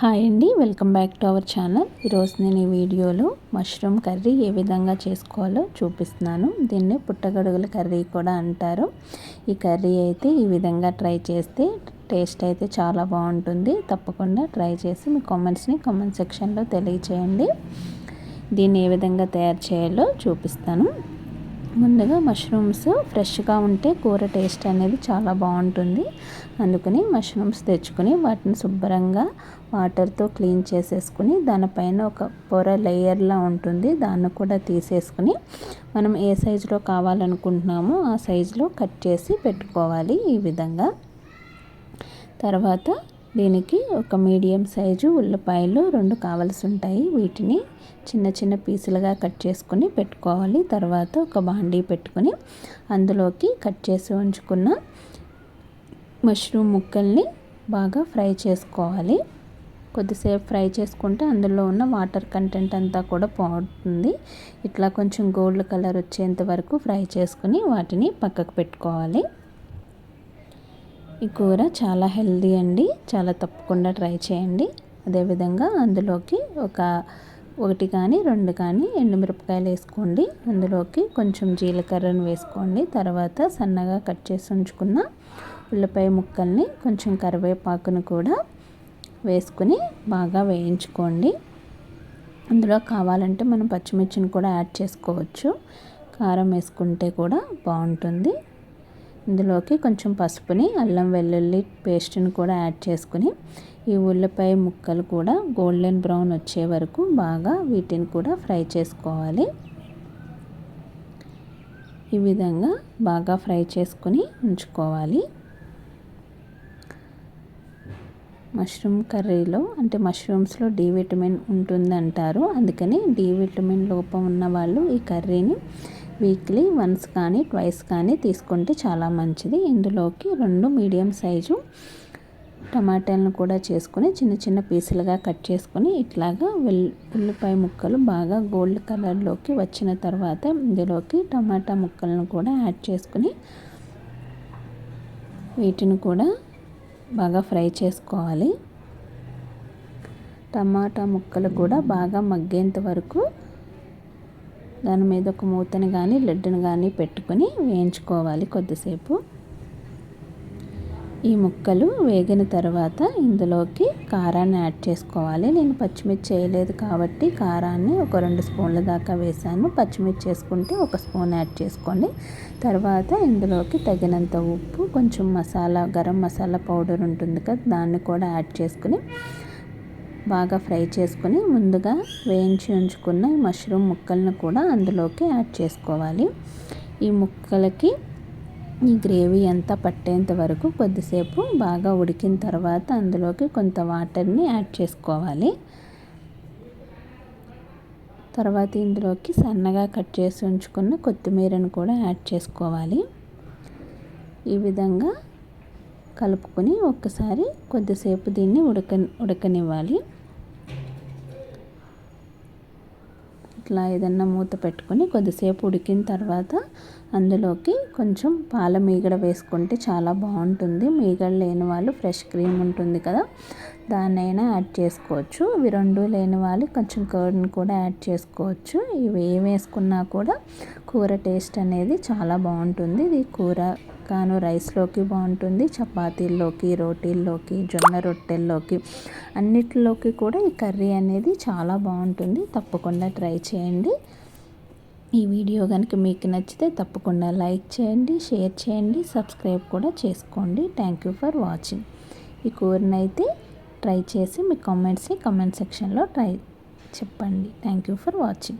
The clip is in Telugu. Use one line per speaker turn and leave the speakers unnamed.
హాయ్ అండి welcome back to our channel. ఈరోజు నేను ఈ వీడియోలో మష్రూమ్ కర్రీ ఏ విధంగా చేసుకోవాలో చూపిస్తున్నాను. దీన్ని పుట్టగొడుగుల కర్రీ కూడా అంటారు. ఈ కర్రీ అయితే ఈ విధంగా ట్రై చేస్తే టేస్ట్ అయితే చాలా బాగుంటుంది. తప్పకుండా ట్రై చేసి మీ కామెంట్స్ని కామెంట్ సెక్షన్లో తెలియచేయండి. దీన్ని ఏ విధంగా తయారు చేయాలో చూపిస్తాను. ముందుగా మష్రూమ్స్ ఫ్రెష్గా ఉంటే కూర టేస్ట్ అనేది చాలా బాగుంటుంది. అందుకని మష్రూమ్స్ తెచ్చుకొని వాటిని శుభ్రంగా వాటర్తో క్లీన్ చేసేసుకుని దానిపైన ఒక పొర లేయర్లా ఉంటుంది. దాన్ని కూడా తీసేసుకుని మనం ఏ సైజులో కావాలనుకుంటున్నామో ఆ సైజులో కట్ చేసి పెట్టుకోవాలి ఈ విధంగా. తర్వాత దీనికి ఒక మీడియం సైజు ఉల్లిపాయలు రెండు కావలసి ఉంటాయి. వీటిని చిన్న చిన్న పీసులుగా కట్ చేసుకుని పెట్టుకోవాలి. తర్వాత ఒక బాండీ పెట్టుకొని అందులోకి కట్ చేసి ఉంచుకున్న మష్రూమ్ ముక్కల్ని బాగా ఫ్రై చేసుకోవాలి. కొద్దిసేపు ఫ్రై చేసుకుంటే అందులో ఉన్న వాటర్ కంటెంట్ అంతా కూడా పోతుంది. ఇట్లా కొంచెం గోల్డ్ కలర్ వచ్చేంత వరకు ఫ్రై చేసుకుని వాటిని పక్కకు పెట్టుకోవాలి. ఈ కూర చాలా హెల్దీ అండి. చాలా తప్పకుండా ట్రై చేయండి. అదేవిధంగా అందులోకి ఒక ఒకటి కానీ రెండు కానీ ఎండుమిరపకాయలు వేసుకోండి. అందులోకి కొంచెం జీలకర్రను వేసుకోండి. తర్వాత సన్నగా కట్ చేసి ఉంచుకున్న ఉల్లిపాయ ముక్కల్ని కొంచెం కరివేపాకును కూడా వేసుకుని బాగా వేయించుకోండి. అందులో కావాలంటే మనం పచ్చిమిర్చిని కూడా యాడ్ చేసుకోవచ్చు. కారం వేసుకుంటే కూడా బాగుంటుంది. ఇందులోకి కొంచెం పసుపుని అల్లం వెల్లుల్లి పేస్ట్ని కూడా యాడ్ చేసుకుని ఈ ఉల్లిపాయ ముక్కలు కూడా గోల్డెన్ బ్రౌన్ వచ్చే వరకు బాగా వీటిని కూడా ఫ్రై చేసుకోవాలి. ఈ విధంగా బాగా ఫ్రై చేసుకుని ఉంచుకోవాలి. మష్రూమ్ కర్రీలో అంటే మష్రూమ్స్లో డి విటమిన్ ఉంటుంది అంటారు అందుకని డి విటమిన్ లోపం ఉన్న వాళ్ళు ఈ కర్రీని వీక్లీ వన్స్ కానీ ట్వైస్ కానీ తీసుకుంటే చాలా మంచిది. ఇందులోకి రెండు మీడియం సైజు టమాటాలను కూడా చేసుకుని చిన్న చిన్న పీసులుగా కట్ చేసుకొని ఇట్లాగా వెల్ ఉల్లిపాయ ముక్కలు బాగా గోల్డ్ కలర్లోకి వచ్చిన తర్వాత ఇందులోకి టమాటా ముక్కలను కూడా యాడ్ చేసుకుని వీటిని కూడా బాగా ఫ్రై చేసుకోవాలి. టమాటా ముక్కలు కూడా బాగా మగ్గేంత వరకు దాని మీద ఒక మూతని కానీ లడ్డును కానీ పెట్టుకొని వేయించుకోవాలి కొద్దిసేపు. ఈ ముక్కలు వేగిన తర్వాత ఇందులోకి కారాన్ని యాడ్ చేసుకోవాలి. నేను పచ్చిమిర్చి చేయలేదు కాబట్టి కారాన్ని ఒక రెండు స్పూన్ల దాకా వేసాను పచ్చిమిర్చి చేసుకుంటే ఒక స్పూన్ యాడ్ చేసుకోండి తర్వాత ఇందులోకి తగినంత ఉప్పు కొంచెం మసాలా గరం మసాలా పౌడర్ ఉంటుంది కదా దాన్ని కూడా యాడ్ చేసుకుని బాగా ఫ్రై చేసుకొని ముందుగా వేయించి ఉంచుకున్న ఈ మష్రూమ్ ముక్కలను కూడా అందులోకి యాడ్ చేసుకోవాలి. ఈ ముక్కలకి ఈ గ్రేవీ అంతా పట్టేంత వరకు కొద్దిసేపు బాగా ఉడికిన తర్వాత అందులోకి కొంత వాటర్ని యాడ్ చేసుకోవాలి. తర్వాత ఇందులోకి సన్నగా కట్ చేసి ఉంచుకున్న కొత్తిమీరను కూడా యాడ్ చేసుకోవాలి. ఈ విధంగా కలుపుకొని ఒక్కసారి కొద్దిసేపు దీన్ని ఉడక ఉడకనివ్వాలి. ఇట్లా ఏదన్నా మూత పెట్టుకొని కొద్దిసేపు ఉడికిన తర్వాత అందులోకి కొంచెం పాల మీగడ వేసుకుంటే చాలా బాగుంటుంది. మీగడ లేని వాళ్ళు ఫ్రెష్ క్రీమ్ ఉంటుంది కదా దాన్నైనా యాడ్ చేసుకోవచ్చు. ఇవి రెండు లేని వాళ్ళు కొంచెం కర్డ్ని కూడా యాడ్ చేసుకోవచ్చు. ఇవి ఏం వేసుకున్నా కూడా కూర టేస్ట్ అనేది చాలా బాగుంటుంది. ఇది కూర కాను రైస్లోకి బాగుంటుంది. చపాతీల్లోకి రోటీల్లోకి జొన్న రొట్టెల్లోకి అన్నిటిలోకి కూడా ఈ కర్రీ అనేది చాలా బాగుంటుంది. తప్పకుండా ట్రై చేయండి. ఈ వీడియో కనుక మీకు నచ్చితే తప్పకుండా లైక్ చేయండి షేర్ చేయండి సబ్స్క్రైబ్ కూడా చేసుకోండి. Thank you for watching. ఈ కూరనైతే ట్రై చేసి మీ కామెంట్స్ని కామెంట్ సెక్షన్లో ట్రై చెప్పండి. Thank you for watching.